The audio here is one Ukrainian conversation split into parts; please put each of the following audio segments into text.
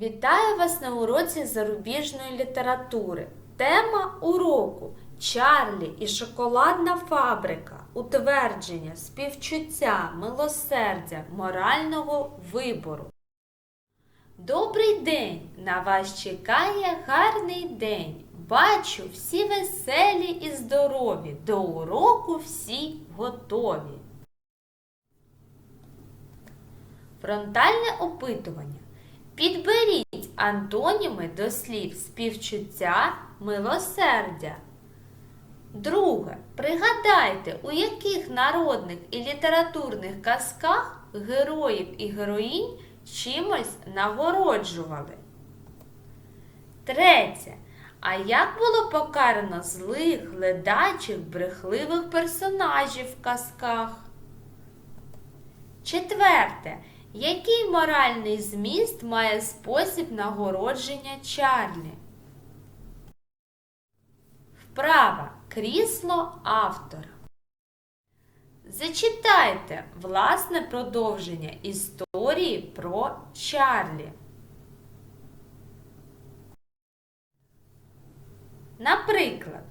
Вітаю вас на уроці зарубіжної літератури. Тема уроку Чарлі і шоколадна фабрика. Утвердження, співчуття, милосердя, морального вибору. Добрий день! На вас чекає гарний день. Бачу, всі веселі і здорові. До уроку всі готові. Фронтальне опитування. Підберіть антоніми до слів співчуття, милосердя. Друге. Пригадайте, у яких народних і літературних казках героїв і героїнь чимось нагороджували. Третє. А як було покарано злих, ледачих, брехливих персонажів в казках? Четверте. Який моральний зміст має спосіб нагородження Чарлі? Вправа. Крісло автора. Зачитайте власне продовження історії про Чарлі. Наприклад,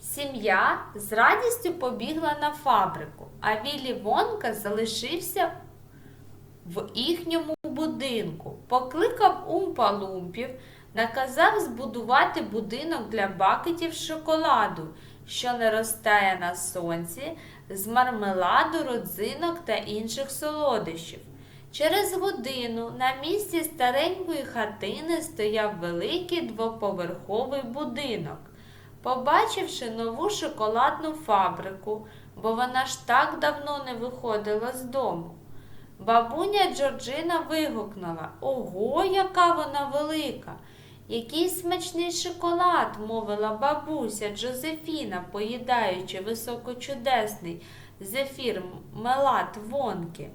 сім'я з радістю побігла на фабрику, а Віллі Вонка залишився в їхньому будинку, покликав умпа-лумпів, наказав збудувати будинок для бакетів шоколаду, що не розтає на сонці, з мармеладу, родзинок та інших солодощів. Через годину на місці старенької хатини стояв великий двоповерховий будинок. Побачивши нову шоколадну фабрику, бо вона ж так давно не виходила з дому. Бабуня Джорджина вигукнула Ого, яка вона велика! Який смачний шоколад, мовила бабуся Джозефіна, поїдаючи високочудесний зефір мелат вонки.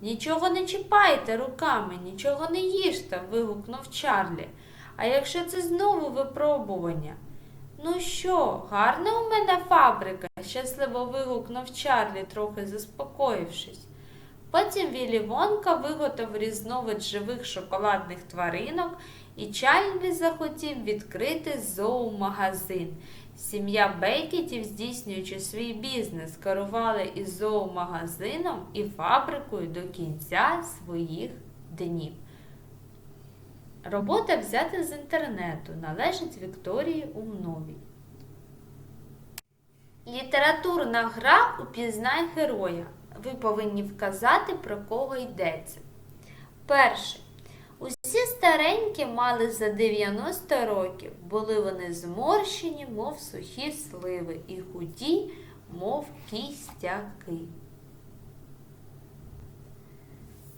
Нічого не чіпайте руками, нічого не їжте, вигукнув Чарлі. А якщо це знову випробування? Ну що, гарна у мене фабрика? щасливо вигукнув Чарлі, трохи заспокоївшись. Потім Віллі Вонка виготовив різновид живих шоколадних тваринок, і Чарлі захотів відкрити зоомагазин. Сім'я Бейкетів, здійснюючи свій бізнес, керували і зоомагазином, і фабрикою до кінця своїх днів. Робота взята з інтернету належить Вікторії Умновій. Літературна гра Упізнай героя. Ви повинні вказати, про кого йдеться. Перше. Усі старенькі мали за 90 років. Були вони зморщені, мов сухі сливи, і худі, мов кістяки.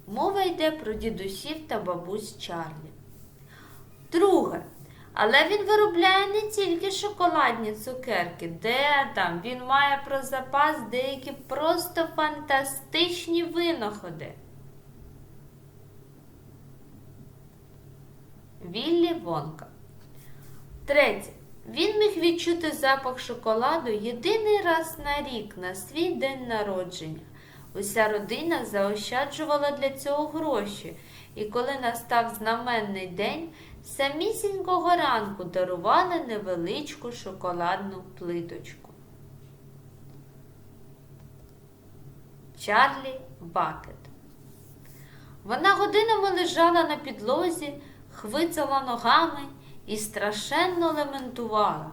Мова йде про дідусів та бабусь Чарлі. Друге. Але він виробляє не тільки шоколадні цукерки. Де там? Він має про запас деякі просто фантастичні винаходи. Віллі Вонка. Третє. Він міг відчути запах шоколаду єдиний раз на рік на свій день народження. Уся родина заощаджувала для цього гроші, і коли настав знаменний день, самісінького ранку дарували невеличку шоколадну плиточку. Чарлі Бакет. Вона годинами лежала на підлозі, хвицала ногами і страшенно лементувала.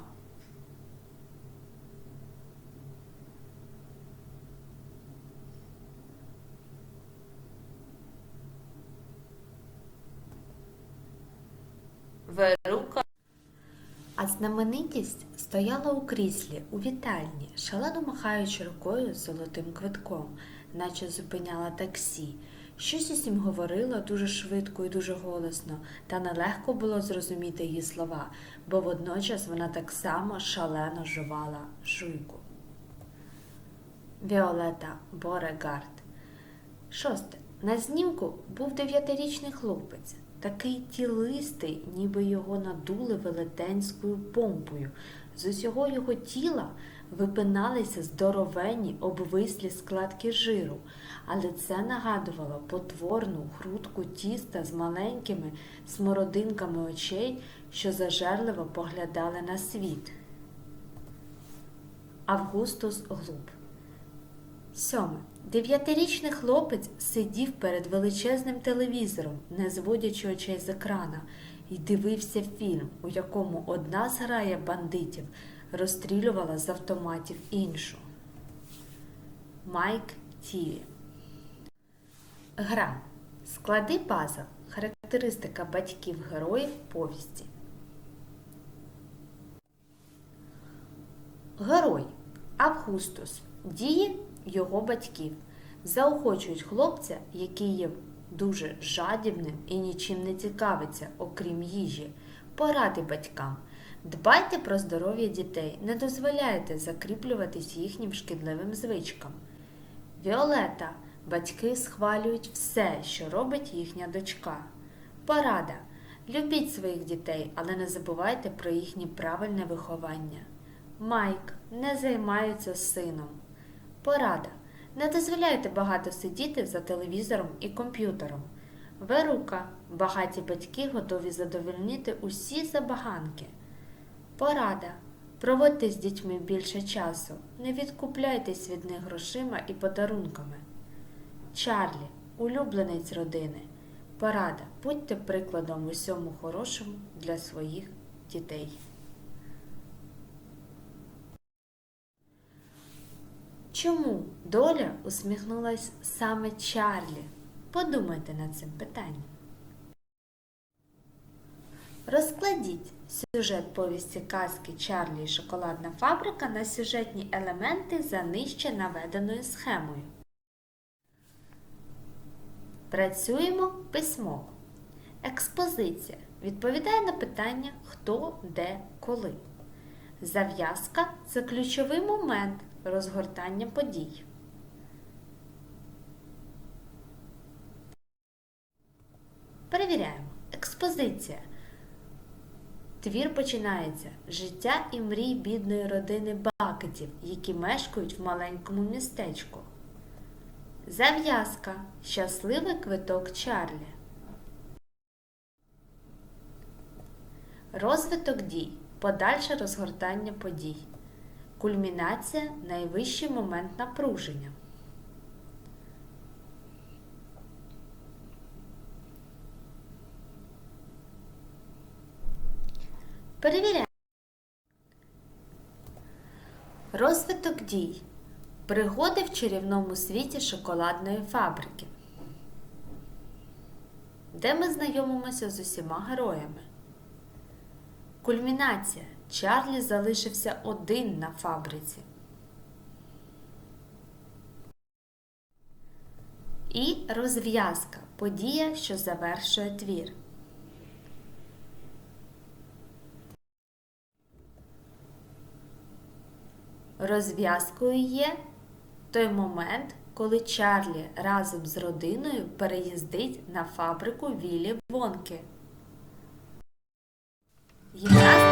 Верука. А знаменитість стояла у кріслі у вітальні, шалено махаючи рукою з золотим квитком, наче зупиняла таксі. Щось усім говорила дуже швидко і дуже голосно, та нелегко було зрозуміти її слова, бо водночас вона так само шалено жувала жуйку. Віолета Борегард. Шосте. На знімку був дев'ятирічний хлопець, такий тілистий, ніби його надули велетенською помпою. З усього його тіла випиналися здоровенні обвислі складки жиру, але це нагадувало потворну грудку тіста з маленькими смородинками очей, що зажерливо поглядали на світ. Августус Глуб Сьоме. Дев'ятирічний хлопець сидів перед величезним телевізором, не зводячи очей з екрана, і дивився фільм, у якому одна зграя бандитів розстрілювала з автоматів іншу. Майк Тіві Гра. Склади пазл. Характеристика батьків героїв повісті. Герой Августус. Дії його батьків. Заохочують хлопця, який є дуже жадібним і нічим не цікавиться, окрім їжі. Поради батькам. Дбайте про здоров'я дітей, не дозволяйте закріплюватись їхнім шкідливим звичкам. Віолета. Батьки схвалюють все, що робить їхня дочка. Порада. Любіть своїх дітей, але не забувайте про їхнє правильне виховання. Майк. Не займаються сином. Порада. Не дозволяйте багато сидіти за телевізором і комп'ютером. Верука. Багаті батьки готові задовольнити усі забаганки. Порада. Проводьте з дітьми більше часу. Не відкупляйтесь від них грошима і подарунками. Чарлі. Улюбленець родини. Порада. Будьте прикладом в усьому хорошому для своїх дітей. Чому доля усміхнулась саме Чарлі? Подумайте над цим питанням. Розкладіть сюжет повісті казки Чарлі і Шоколадна фабрика на сюжетні елементи за нижче наведеною схемою. Працюємо письмово. Експозиція відповідає на питання хто, де, коли. Зав'язка це ключовий момент розгортання подій. Перевіряємо. Експозиція. Твір починається життя і мрій бідної родини Бакетів, які мешкають в маленькому містечку. Зав'язка. Щасливий квиток Чарлі. Розвиток дій. Подальше розгортання подій. Кульмінація найвищий момент напруження. Перевіряємо. Розвиток дій. Пригоди в чарівному світі шоколадної фабрики. Де ми знайомимося з усіма героями. Кульмінація. Чарлі залишився один на фабриці. І розв'язка подія, що завершує твір. Розв'язкою є той момент, коли Чарлі разом з родиною переїздить на фабрику Віллі Вонки. Гімнастика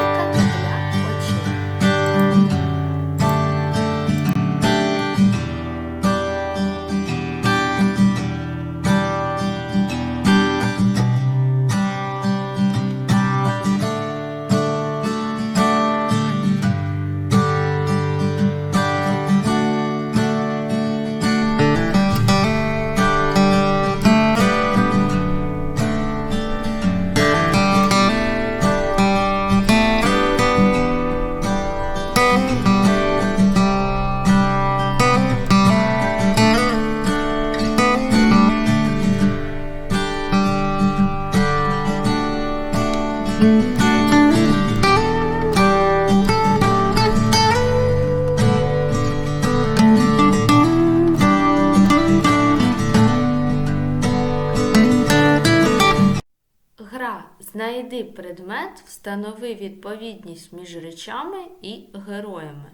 Гра Знайди предмет, встанови відповідність між речами і героями.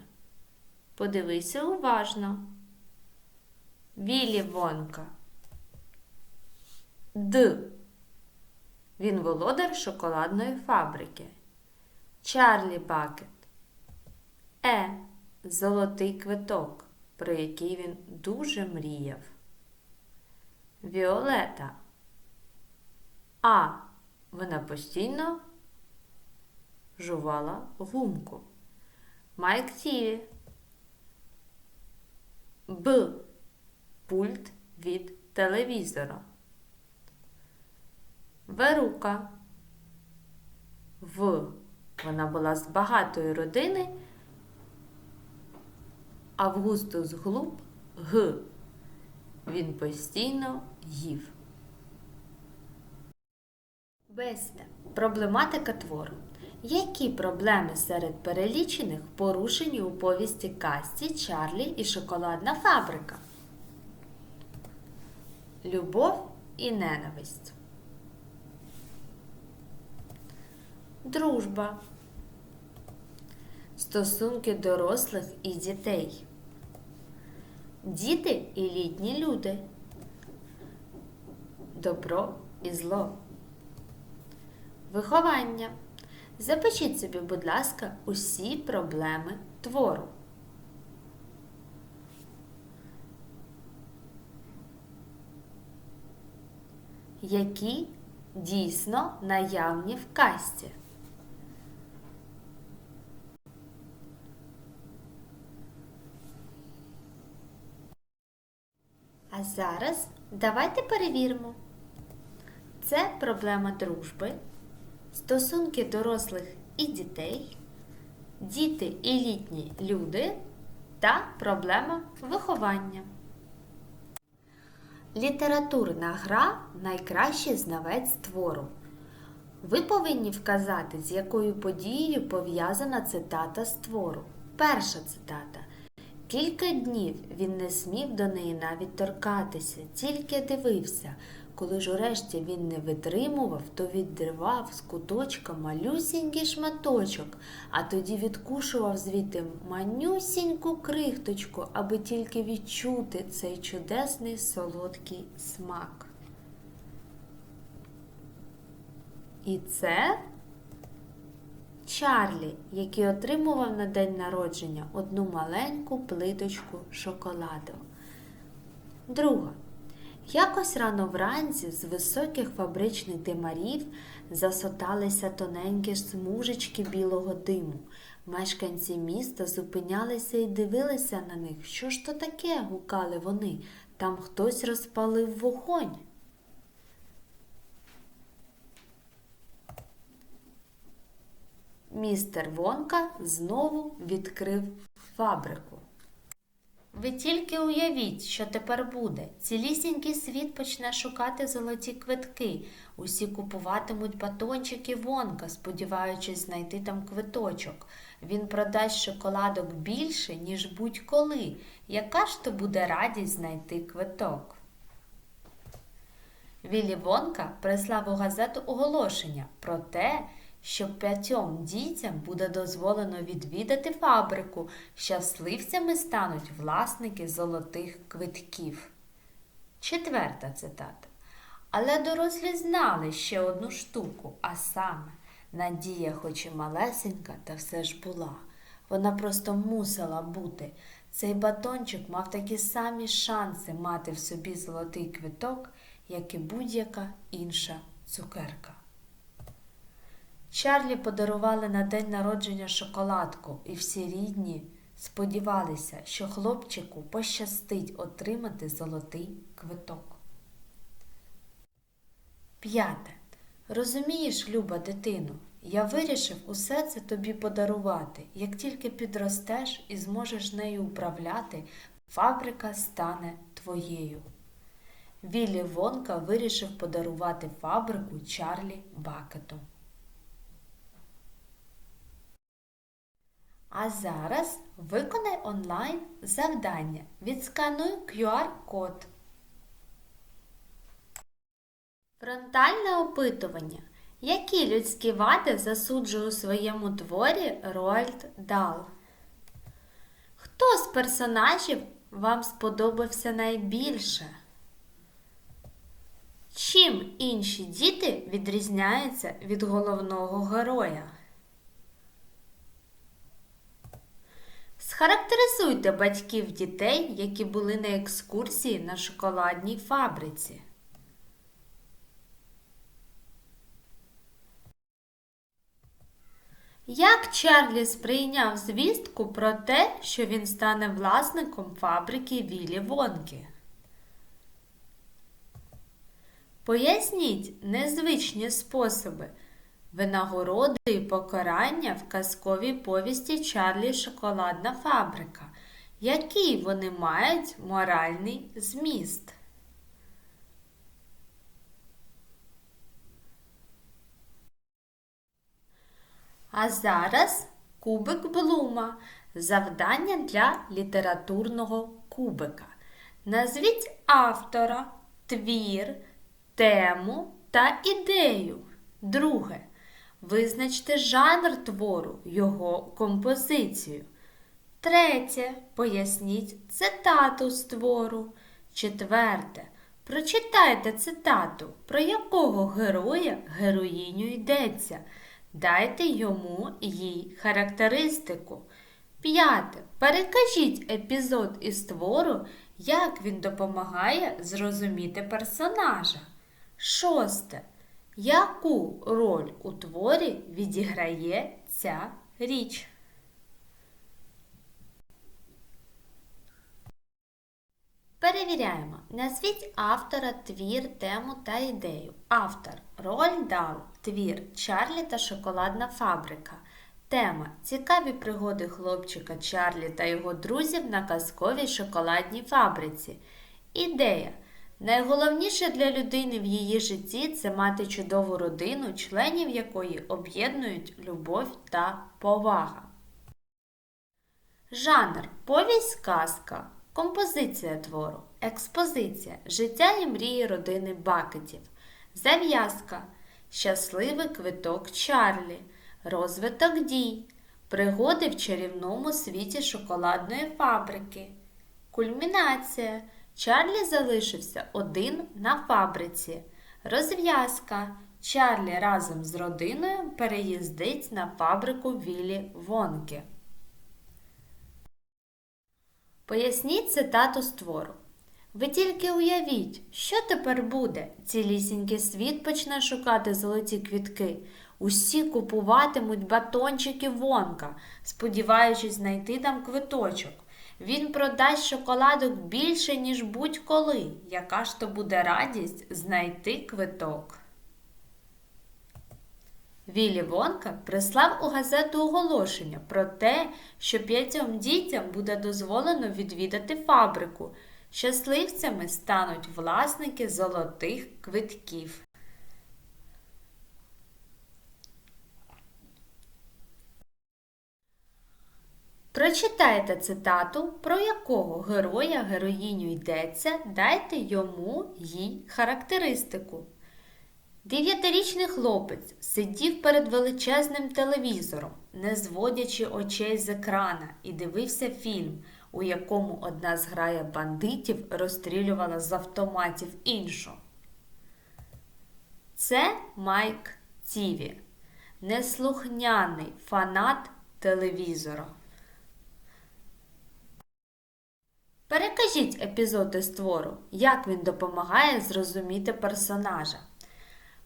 Подивися уважно. Віллі Вонка. Д. Він володар шоколадної фабрики. Чарлі Бакет. Е. Золотий квиток, про який він дуже мріяв. Віолета. А. Вона постійно жувала гумку. Майк Тіві. Б. Пульт від телевізора. Верука. В. Вона була з багатої родини. Августус Глуб Г. Він постійно їв. Бесте. Проблематика твору. Які проблеми серед перелічених порушені у повісті Касті Чарлі і Шоколадна фабрика? Любов і ненависть. Дружба. Стосунки дорослих і дітей. Діти і літні люди. Добро і зло. Виховання. Запишіть собі, будь ласка, усі проблеми твору. Які дійсно наявні в касті. А зараз давайте перевіримо. Це проблема дружби, стосунки дорослих і дітей, діти і літні люди та проблема виховання. Літературна гра найкращий знавець твору. Ви повинні вказати, з якою подією пов'язана цитата з твору. Перша цитата. Кілька днів він не смів до неї навіть торкатися, тільки дивився. Коли ж урешті він не витримував, то відривав з куточка малюсінький шматочок, а тоді відкушував звідти манюсіньку крихточку, аби тільки відчути цей чудесний солодкий смак. І це Чарлі, який отримував на день народження одну маленьку плиточку шоколаду. Друга. Якось рано вранці з високих фабричних димарів засоталися тоненькі смужечки білого диму. Мешканці міста зупинялися і дивилися на них. Що ж то таке? гукали вони. Там хтось розпалив вогонь. Містер Вонка знову відкрив фабрику. Ви тільки уявіть, що тепер буде. Цілісінький світ почне шукати золоті квитки. Усі купуватимуть батончики Вонка, сподіваючись знайти там квиточок. Він продасть шоколадок більше, ніж будь-коли. Яка ж то буде радість знайти квиток? Віллі Вонка прислав у газету оголошення про те, що п'ятьом дітям буде дозволено відвідати фабрику. Щасливцями стануть власники золотих квитків. Четверта цитата. Але дорослі знали ще одну штуку, а саме, надія, хоч і малесенька, та все ж була. Вона просто мусила бути. Цей батончик мав такі самі шанси мати в собі золотий квиток, як і будь-яка інша цукерка. Чарлі подарували на день народження шоколадку, і всі рідні сподівалися, що хлопчику пощастить отримати золотий квиток. П'яте. Розумієш, люба дитино, я вирішив усе це тобі подарувати. Як тільки підростеш і зможеш нею управляти, фабрика стане твоєю. Віллі Вонка вирішив подарувати фабрику Чарлі Бакету. А зараз виконай онлайн завдання. Відскануй QR-код. Фронтальне опитування. Які людські вади засуджує у своєму творі Роальд Дал? Хто з персонажів вам сподобався найбільше? Чим інші діти відрізняються від головного героя? Схарактеризуйте батьків дітей, які були на екскурсії на шоколадній фабриці. Як Чарлі сприйняв звістку про те, що він стане власником фабрики Вілі Вонки? Поясніть незвичні способи винагороди і покарання в казковій повісті Чарлі Шоколадна фабрика. Який вони мають моральний зміст? А зараз кубик Блума. Завдання для літературного кубика. Назвіть автора, твір, тему та ідею. Друге. Визначте жанр твору, його композицію. Третє. Поясніть цитату з твору. Четверте. Прочитайте цитату, про якого героя героїню йдеться. Дайте йому їй характеристику. П'яте. Перекажіть епізод із твору, як він допомагає зрозуміти персонажа. Шосте. Яку роль у творі відіграє ця річ? Перевіряємо. Назвіть автора, твір, тему та ідею. Автор Роль Дал, твір Чарлі та шоколадна фабрика. Тема Цікаві пригоди хлопчика Чарлі та його друзів на казковій шоколадній фабриці. Ідея. Найголовніше для людини в її житті це мати чудову родину, членів якої об'єднують любов та повага. Жанр повість казка. Композиція твору, експозиція, життя і мрії родини Бакетів, зав'язка, щасливий квиток Чарлі, розвиток дій, пригоди в чарівному світі шоколадної фабрики, кульмінація. Чарлі залишився один на фабриці, розв'язка. Чарлі разом з родиною переїздить на фабрику Вілі Вонки. Поясніть цитату з твору. Ви тільки уявіть, що тепер буде? Цілісінький світ почне шукати золоті квітки. Усі купуватимуть батончики вонка, сподіваючись знайти там квиточок. Він продасть шоколадок більше, ніж будь-коли. Яка ж то буде радість знайти квиток? Вілі Вонка прислав у газету оголошення про те, що п'ятьом дітям буде дозволено відвідати фабрику. Щасливцями стануть власники золотих квитків. Прочитайте цитату, про якого героя героїню йдеться, дайте йому їй характеристику. Дев'ятирічний хлопець сидів перед величезним телевізором, не зводячи очей з екрана, і дивився фільм, у якому одна з грає бандитів розстрілювала з автоматів іншу. Це Майк Тіві, неслухняний фанат телевізора. Перекажіть епізоди з твору, як він допомагає зрозуміти персонажа.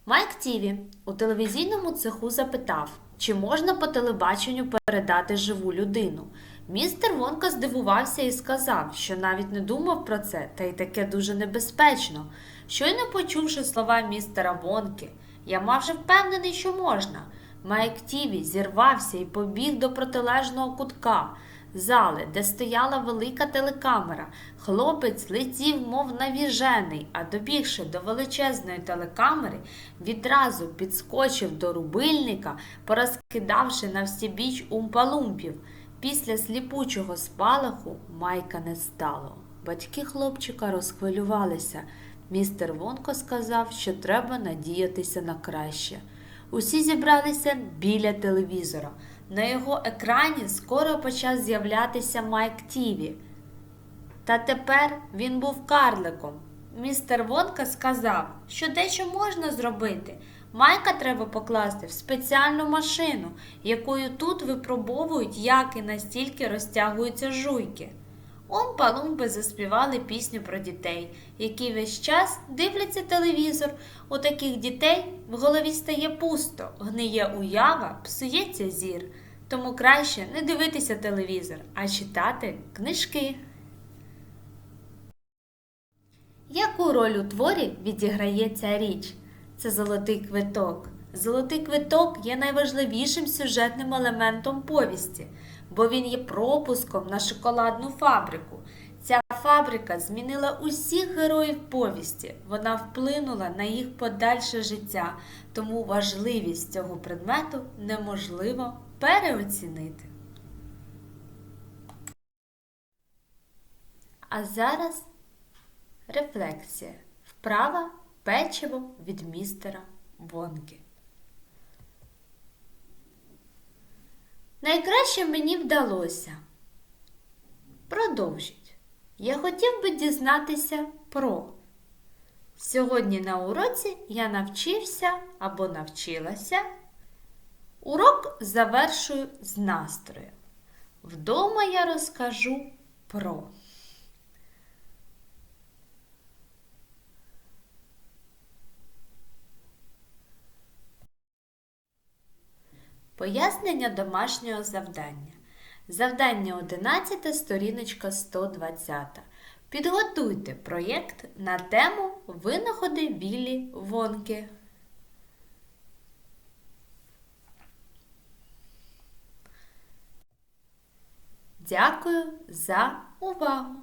Майк Тіві у телевізійному цеху запитав, чи можна по телебаченню передати живу людину. Містер Вонка здивувався і сказав, що навіть не думав про це, та й таке дуже небезпечно. Щойно почувши слова містера Вонки, я майже впевнений, що можна. Майк Тіві зірвався і побіг до протилежного кутка зали, де стояла велика телекамера. Хлопець летів, мов навіжений, а добігши до величезної телекамери, відразу підскочив до рубильника, порозкидавши на всі біч умпалумпів. Після сліпучого спалаху майка не стало. Батьки хлопчика розхвилювалися. Містер Вонко сказав, що треба надіятися на краще. Усі зібралися біля телевізора. На його екрані скоро почав з'являтися Майк Тіві. Та тепер він був карликом, містер Вонка сказав, що дещо можна зробити. Майка треба покласти в спеціальну машину, якою тут випробовують, як і настільки розтягуються жуйки. Омпа-лумпи заспівали пісню про дітей, які весь час дивляться телевізор. У таких дітей в голові стає пусто, гниє уява, псується зір. Тому краще не дивитися телевізор, а читати книжки. Яку роль у творі відіграє ця річ? Це золотий квиток. Золотий квиток є найважливішим сюжетним елементом повісті, бо він є пропуском на шоколадну фабрику. Ця фабрика змінила усіх героїв повісті. Вона вплинула на їх подальше життя, тому важливість цього предмету неможливо переоцінити. А зараз Рефлексія. Вправа печиво від містера Вонки. Найкраще мені вдалося. Продовжіть. Я хотів би дізнатися про. Сьогодні на уроці я навчився або навчилася. Урок завершую з настроєм. Вдома я розкажу про. Пояснення домашнього завдання. Завдання 11, сторіночка 120. Підготуйте проєкт на тему Винаходи Віллі Вонки. Дякую за увагу!